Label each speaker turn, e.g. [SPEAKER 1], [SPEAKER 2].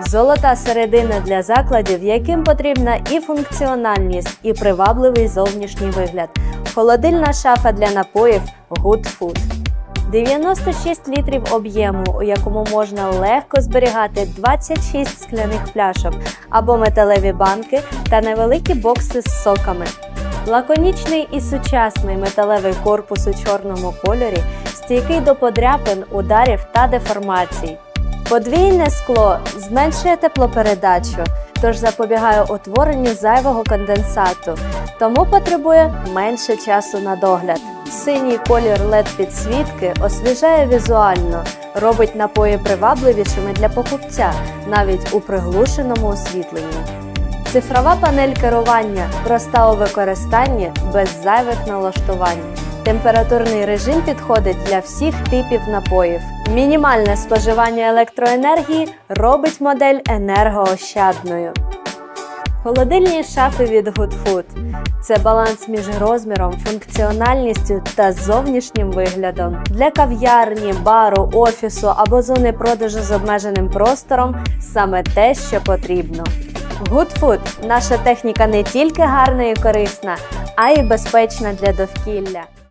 [SPEAKER 1] Золота середина для закладів, яким потрібна і функціональність, і привабливий зовнішній вигляд. Холодильна шафа для напоїв Good Food. 96 літрів об'єму, у якому можна легко зберігати 26 скляних пляшок або металеві банки та невеликі бокси з соками. Лаконічний і сучасний металевий корпус у чорному кольорі, стійкий до подряпин, ударів та деформацій. Подвійне скло зменшує теплопередачу, тож запобігає утворенню зайвого конденсату, тому потребує менше часу на догляд. Синій колір led підсвітки освіжає візуально, робить напої привабливішими для покупця, навіть у приглушеному освітленні. Цифрова панель керування проста у використанні без зайвих налаштувань. Температурний режим підходить для всіх типів напоїв. Мінімальне споживання електроенергії робить модель енергоощадною. Холодильні шафи від Good Food – це баланс між розміром, функціональністю та зовнішнім виглядом. Для кав'ярні, бару, офісу або зони продажу з обмеженим простором саме те, що потрібно. Good Food – наша техніка не тільки гарна і корисна, а й безпечна для довкілля.